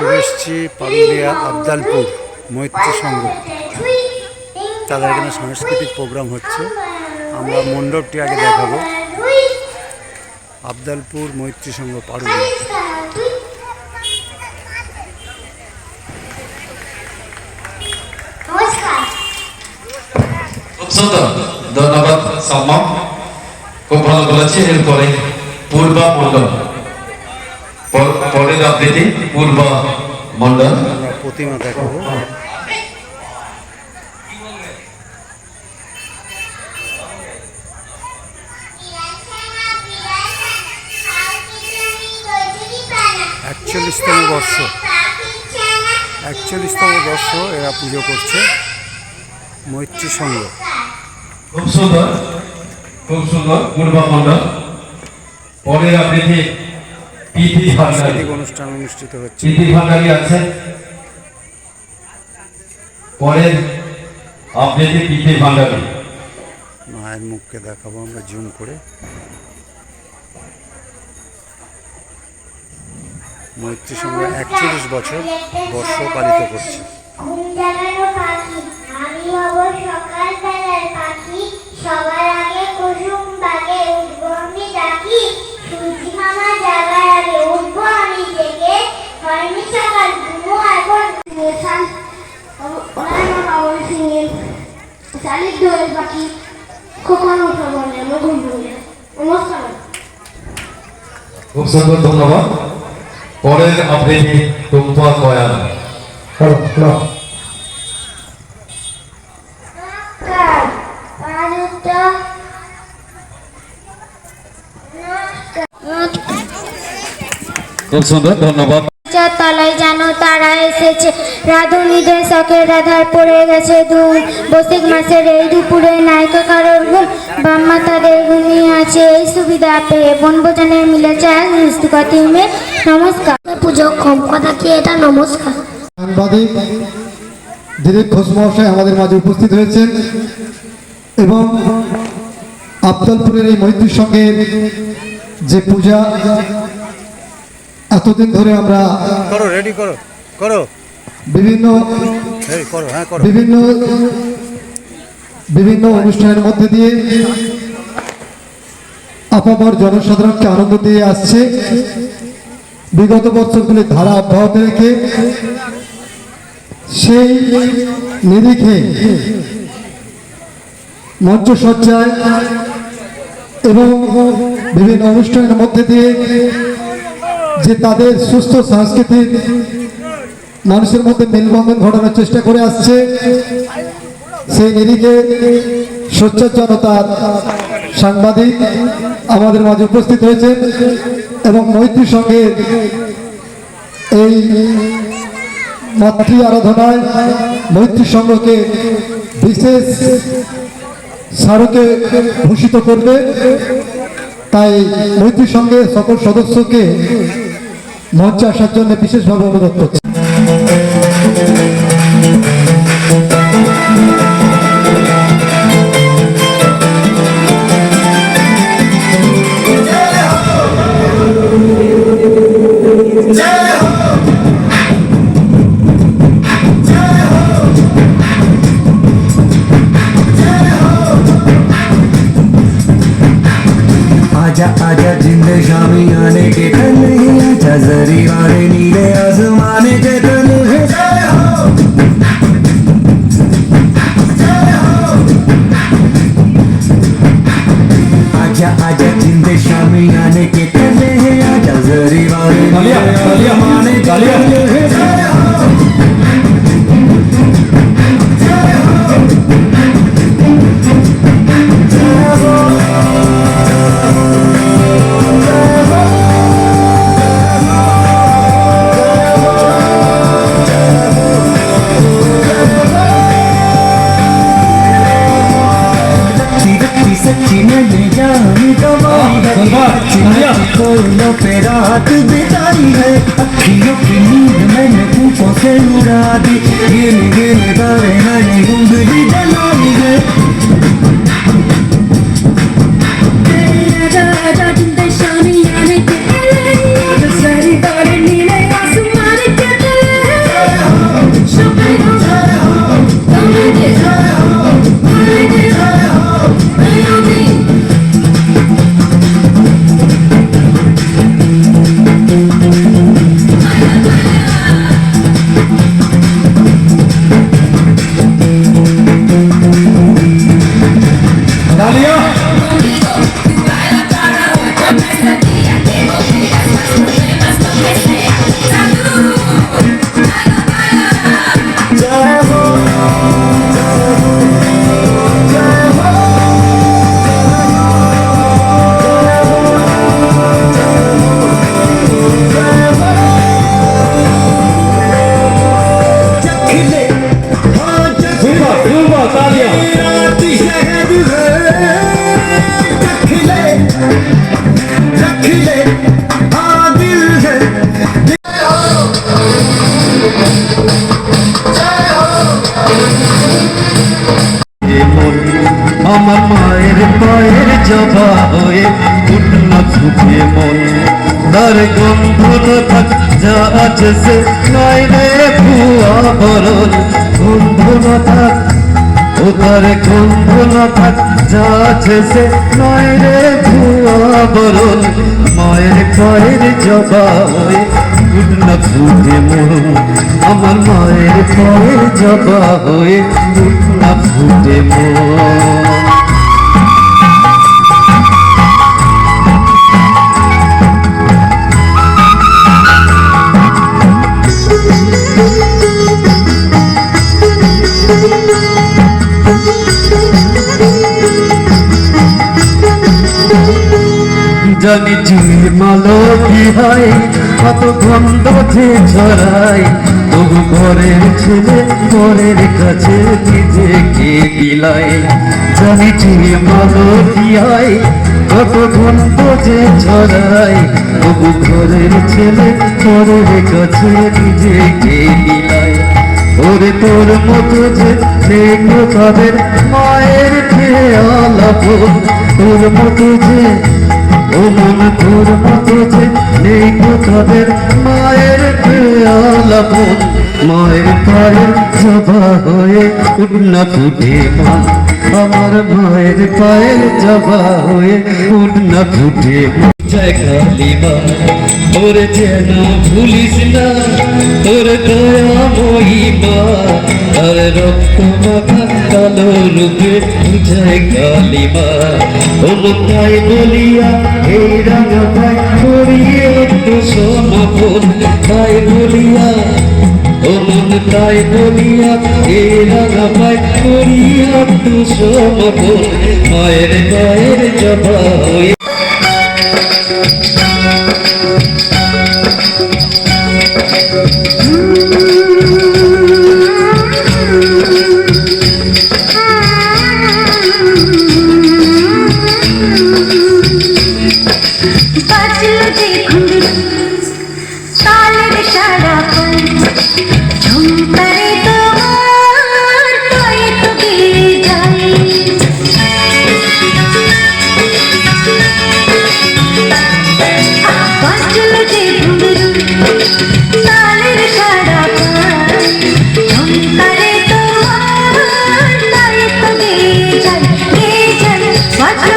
চলে এসেছি পারুলিয়া আবদালপুর মৈত্রী সংঘ। তাদের এখানে সাংস্কৃতিক প্রোগ্রাম হচ্ছে। আমরা মণ্ডপটি আগে দেখাবো। আবদালপুর মৈত্রী সংঘ পারুলিয়া। ধন্যবাদ সম্মান খুব ভালো বলেছে এরপরে পূর্বা মন্ডল প- পরের আবৃত্তি পূর্বা মন্ডল। প্রতিমা দেখাবো। একচল্লিশতম বর্ষ। একচল্লিশতম বর্ষ এরা পুজো করছে। মৈত্রী সংঘ। খুব সুন্দর খুব সুন্দর পূর্বা মন্ডল। পরের আবৃত্তি পিপি ভান্ডারী সাংস্কৃতিক অনুষ্ঠান অনুষ্ঠিত হচ্ছে। পিপি ভান্ডারী আছেন পরের আবৃত্তি পিপি ভান্ডারী মায়ের মুখকে দেখাবো আমরা জুম করে। মৈত্রী সংঘ একচল্লিশ বছর বর্ষ পালিত করছে। সবার আগে কুসুম খুব সুন্দর ধন্যবাদ। পরের আবৃত্তি টুম্পা কয়াল। খুব সুন্দর ধন্যবাদ। তলায় যেন তারা এসেছে। রাধুনিদের শখের রাধার পড়ে গেছে ধুম। বৈশাখ মাসের এই দুপুরে নায়িকা কারোর ঘুম? বাম্মা তাদের ঘুমিয়ে আছে এই সুবিধা পেয়ে বনভোজনের মিলেছে এক মিষ্টিকা নমস্কার। পুজো কম কথা কি এটা? নমস্কার। সাংবাদিক দিলীপ ঘোষ মহাশয় আমাদের মাঝে উপস্থিত হয়েছেন এবং আফজলপুরের এই মৈত্রী সঙ্গের যে পূজা এতদিন ধরে আমরা করো রেডি করো করো। বিভিন্ন হ্যাঁ বিভিন্ন বিভিন্ন অনুষ্ঠানের মধ্যে দিয়ে আপামর জনসাধারণকে আনন্দ দিয়ে আসছে। বিগত বছরগুলি ধারা অব্যাহত রেখে সেই নিরিখে মঞ্চসজ্জায় এবং বিভিন্ন অনুষ্ঠানের মধ্যে দিয়ে যে তাদের সুস্থ সাংস্কৃতিক মানুষের মধ্যে মেলবন্ধন ঘটানোর চেষ্টা করে আসছে, সেই নিরিখে সোচ্চার জনতার সাংবাদিক আমাদের মাঝে উপস্থিত হয়েছে এবং মৈত্রী সঙ্গে এই মাতৃ আরাধনায় মৈত্রী সংঘকে বিশেষ স্মারকে ভূষিত করবে। তাই মৈত্রী সঙ্গে সকল সদস্যকে মঞ্চে আসার জন্য বিশেষভাবে অনুরোধ করছি। আমার মায়ের পায়ের জবা হয়ে উঠল ফুটে মন। তার গন্ধ যা আছে সে নয় রে ভুয়া বরণ। গন্ধ না থাক ও তার গন্ধ থাক যা আছে সে নয় রে ভুয়া বরণ। মায়ের পায়ের জবা হয়ে উঠল ফুটে মন। আমার মায়ের পায়ের জবা হয়ে উঠল ফুটে মন। হয় কত গন্ধ যে ছড়াই তবু ঘরের ছেলে, ঘরের কাছে নিজেকে বিলায়। জানি মালো কি হয় কত গন্ধ যে ছড়াই তবু ঘরের ছেলে, ঘরের কাছে নিজেকে বিলায়। ওরে তোর মতো যে দেখো তাদের মায়ের খেয়াল তোর মতো যে, ও মন তোর মতো যে নেই তাদের মায়ের খেয়াল মায়ের পায়ের জবা হয়ে উঠল ফুটে আমার মায়ের পায়ের জবা হয়ে উঠল ফুটে। জয় কালিমা তোর যেন ভুলিস না তোর দয়া মহিমা আর রক্ত মাখা কালো রূপে জয় কালিমা তাই বলিয়া এই রাঙা করিয়ে সমাপন তাই বলিয়া ও মন তাই বলিয়া এ রাঙা পাই করিয়া দুশো মতো। মায়ের মায়ের জবা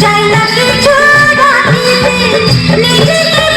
চাই না কিছু নিজেকে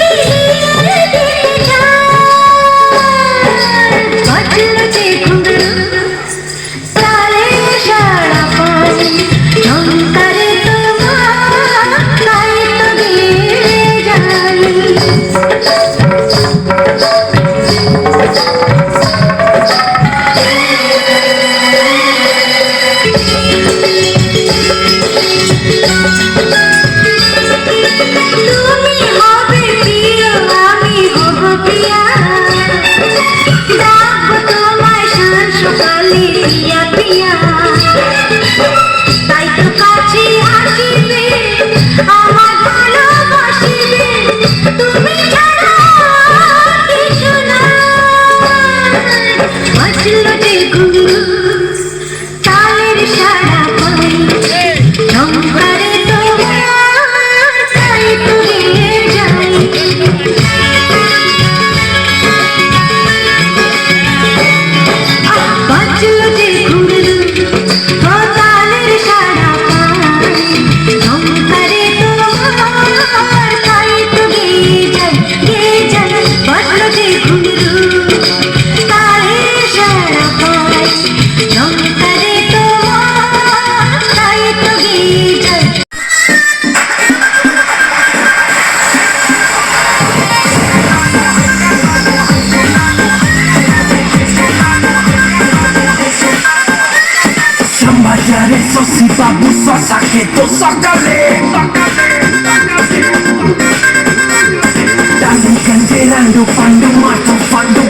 Maldito sácale, sácale, sácale. Dale cancelando cuando mato, cuando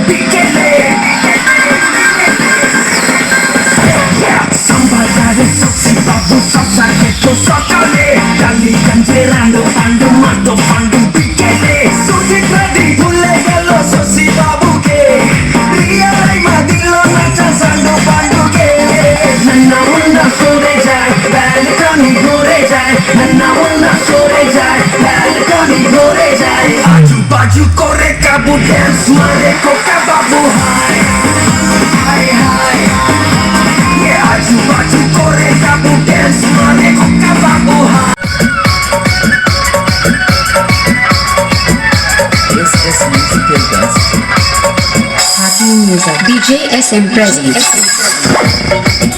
বাজু করে কাবু ড্যান্স মারে কোকা বাবু হাই হাই হাই Yeah, আজু বাজু করে কাবু ড্যান্স মারে কোকা বাবু hi Happy Music DJ SM Presents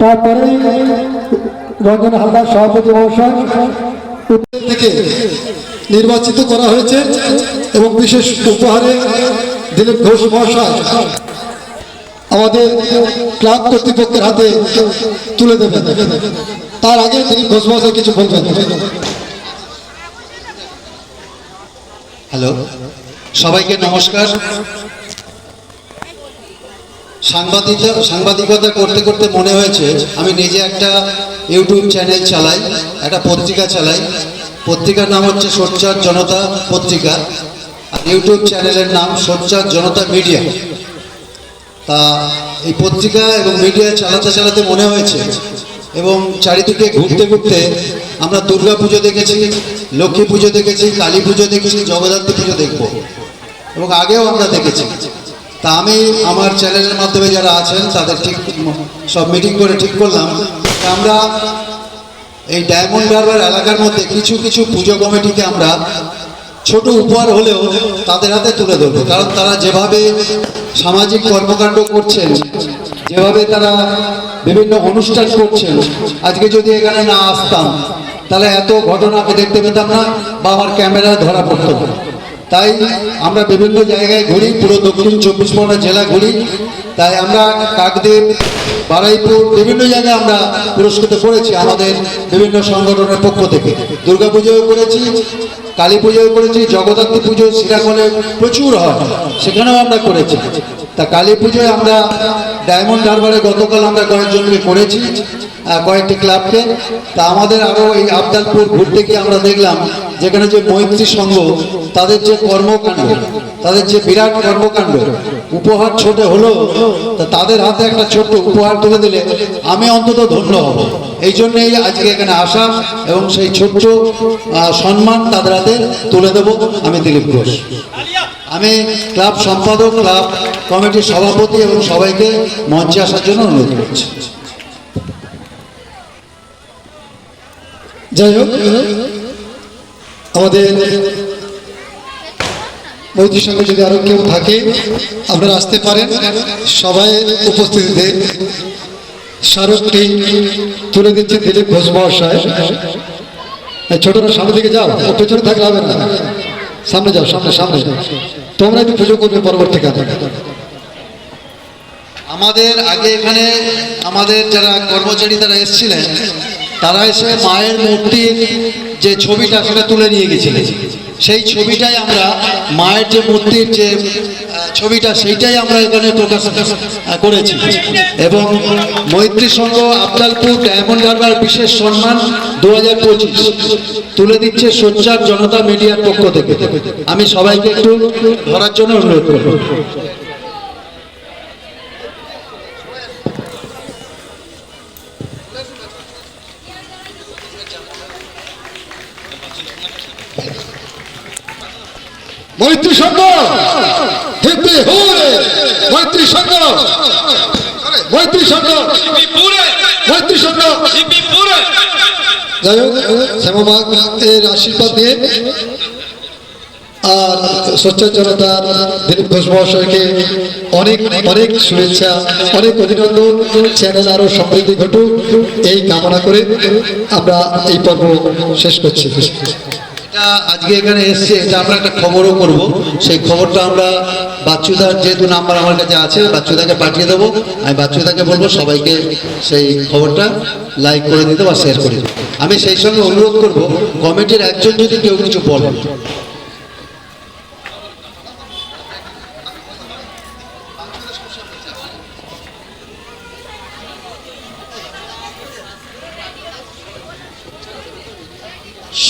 তারপরে রঞ্জন হালদার সভাপতি মহাশয় থেকে নির্বাচিত করা হয়েছে এবং বিশেষ উপহারে দিলীপ ঘোষ মহাশয় আমাদের ক্লাব কর্তৃপক্ষের হাতে তুলে দেবেন। তার আগে দিলীপ ঘোষ মহাশয় কিছু বলবেন। হ্যালো, সবাইকে নমস্কার। সাংবাদিকতা সাংবাদিকতা করতে করতে মনে হয়েছে, আমি নিজে একটা ইউটিউব চ্যানেল চালাই, একটা পত্রিকা চালাই। পত্রিকার নাম হচ্ছে সোচ্চার জনতা পত্রিকা। আর ইউটিউব চ্যানেলের নাম সোচ্চার জনতা মিডিয়া। তা এই পত্রিকা এবং মিডিয়া চালাতে চালাতে মনে হয়েছে এবং চারিদিকে ঘুরতে ঘুরতে আমরা দুর্গা পুজো দেখেছি, লক্ষ্মী পুজো দেখেছি, কালী পুজো দেখেছি, জগদ্ধাত্রী পুজো দেখব। এবং আগেও আমরা দেখেছি। তা আমি আমার চ্যানেলের মাধ্যমে যারা আছেন, তাদের ঠিক সব মিটিং করে ঠিক করলাম। আমরা এই ডায়মন্ড হারবার এলাকার মধ্যে কিছু কিছু পুজো কমিটিকে আমরা ছোট উপহার হলেও তাদের হাতে তুলে ধরবো। কারণ তারা যেভাবে সামাজিক কর্মকাণ্ড করছেন, যেভাবে তারা বিভিন্ন অনুষ্ঠান করছেন, আজকে যদি এখানে না আসতাম, তাহলে এত ঘটনা দেখতে পেতাম না বা আমার ক্যামেরায় ধরা পড়তো না। তাই আমরা বিভিন্ন জায়গায় ঘুরি, পুরো দক্ষিণ চব্বিশ পরগনা জেলা ঘুরি। তাই আমরা কাকদ্বীপ, বারাইপুর, বিভিন্ন জায়গায় আমরা পুরস্কৃত করেছি আমাদের বিভিন্ন সংগঠনের পক্ষ থেকে। দুর্গা পুজোও করেছি, কালী পুজোও করেছি, জগদ্ধাত্রী পুজো শ্রীরাখলে প্রচুর হয়, সেখানেও আমরা করেছি। তা কালী পুজোয় আমরা ডায়মন্ড হারবারে গতকাল আমরা কয়েকজনকে করেছি কয়েকটি ক্লাবকে। তা আমাদের আরও এই আবদালপুর ঘুরতে গিয়ে আমরা দেখলাম যেখানে যে মৈত্রী সংঘ তাদের যে কর্মকাণ্ড, তাদের যে বিরাট কর্মকাণ্ড, উপহার ছোট হলো তাদের হাতে একটা ছোট্ট উপহার তুলে দিলে আমি অন্তত ধন্য হব। এই জন্যই আজকে এখানে আসা এবং সেই ছোট্ট সম্মান তাদের হাতে তুলে দেব আমি দিলীপ ঘোষ। আমি ক্লাব সম্পাদক, ক্লাব কমিটির সভাপতি এবং সবাইকে মঞ্চে আসার জন্য অনুরোধ করছি। যাই হোক আমাদের মৈত্রী সঙ্গে যদি আরও কেউ থাকে, আপনারা আসতে পারেন। সবাই উপস্থিতিতে স্মারকটি তুলে দিচ্ছে দিলীপ ঘোষ মহাশয়। ছোটরা সামনে দিকে যাও, ও পেছনে থাকলে হবে না। সামনে যাও, সামনে সামনে যাও। তোমরা একটু পুজো করবে পরবর্তীকালে আমাদের আগে এখানে আমাদের যারা কর্মচারী তারা এসেছিলেন তারা এসে মায়ের মূর্তির যে ছবিটা সেটা তুলে নিয়ে গেছিলেন সেই ছবিটাই আমরা মায়ের যে মূর্তির যে ছবিটা সেইটাই আমরা এখানে প্রকাশ করেছি। এবং মৈত্রী সংঘ আফজালপুর ডায়মন্ড হারবার, বিশেষ সম্মান দু হাজার পঁচিশ। তুলে দিচ্ছে সোচ্চার জনতা মিডিয়ার পক্ষ থেকে। আমি সবাইকে একটু ধরার জন্য অনুরোধ করব। মৈত্রী সংঘ হিপি হুরে মৈত্রী সংঘ মৈত্রী সংঘ যাই হোক আশীর্বাদ দিয়ে আর সোচ্চার জনতার দিলীপ ঘোষ মহাশয়কে অনেক অনেক শুভেচ্ছা অনেক অভিনন্দন। চ্যানেল আরও সমৃদ্ধি ঘটুক এই কামনা করে আমরা এই পর্ব শেষ করছি। আজকে এখানে এসছে, এটা আমরা একটা খবরও করব। সেই খবরটা আমরা বাচ্চুদার যেহেতু নাম্বার আমার কাছে আছে, বাচ্চুদাকে পাঠিয়ে দেবো। আমি বাচ্চুদাকে বলব সবাইকে সেই খবরটা লাইক করে দিতে বা শেয়ার করে দিতে। আমি সেই সঙ্গে অনুরোধ করব, কমিটির একজন যদি কেউ কিছু বলেন।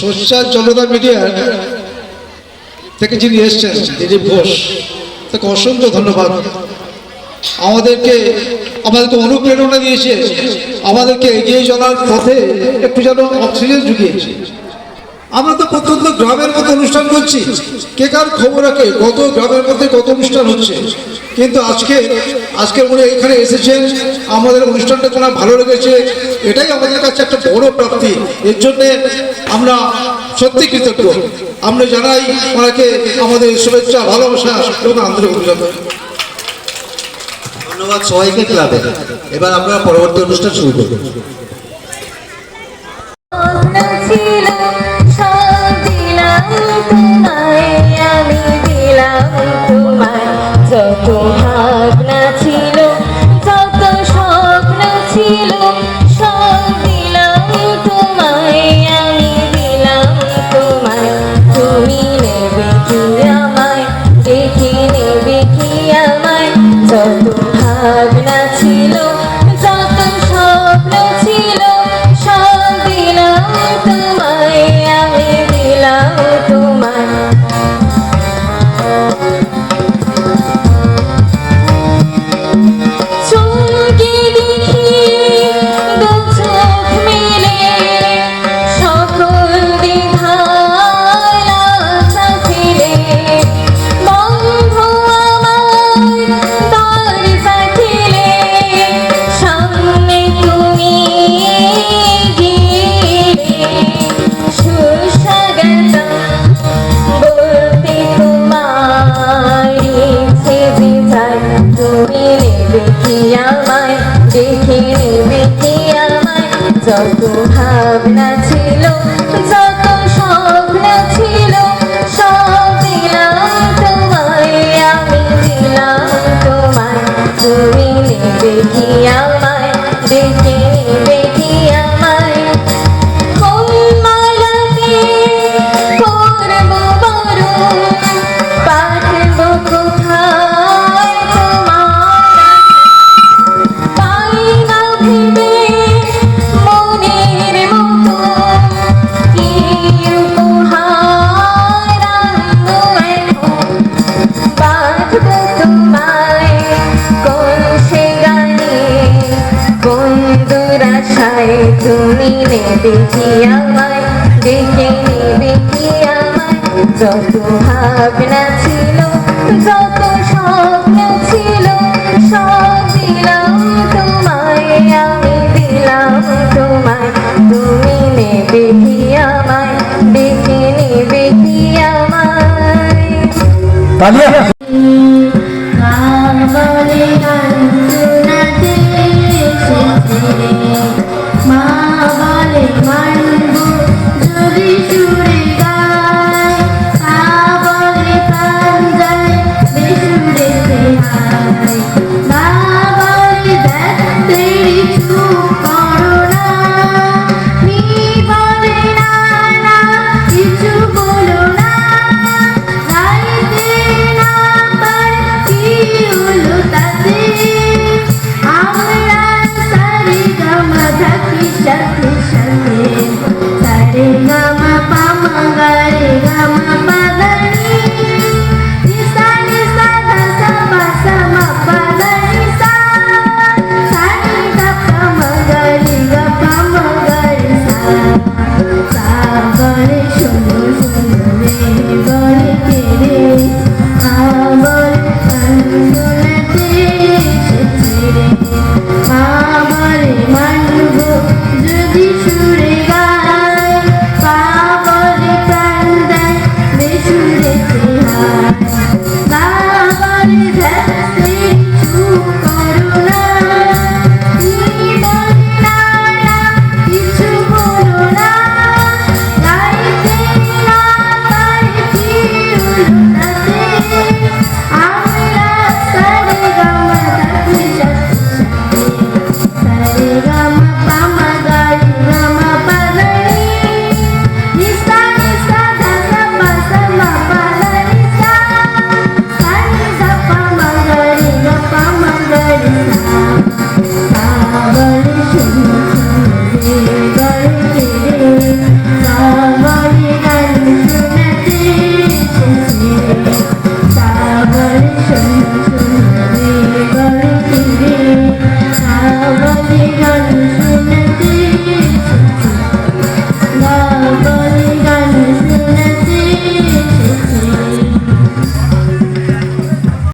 সোশ্যাল জনতা মিডিয়া থেকে যিনি এসছেন দিলীপ ঘোষ। তাকে অসংখ্য ধন্যবাদ। আমাদেরকে আমাদেরকে অনুপ্রেরণা দিয়েছে। আমাদেরকে এগিয়ে চলার পথে একটু যেন অক্সিজেন জুগিয়েছে। আমরা তো প্রত্যন্ত গ্রামের মধ্যে অনুষ্ঠান করছি। কে কার খবর রাখে? কত গ্রামের মধ্যে কত অনুষ্ঠান হচ্ছে? কিন্তু আজকে আজকে উনি এখানে এসেছেন আমাদের অনুষ্ঠানটা ওনার ভালো লেগেছে এটাই আমাদের কাছে একটা বড় প্রাপ্তি। এর জন্যে আমরা সত্যি কৃতজ্ঞ। আমরা জানাই ওনাকে আমাদের শুভেচ্ছা ভালোবাসা এবং আন্তরিক অভিনন্দন। ধন্যবাদ সবাইকে ক্লাবে। এবার আমরা পরবর্তী অনুষ্ঠান শুরু করব। দিলাম তোমায় যত ভাবনা 大力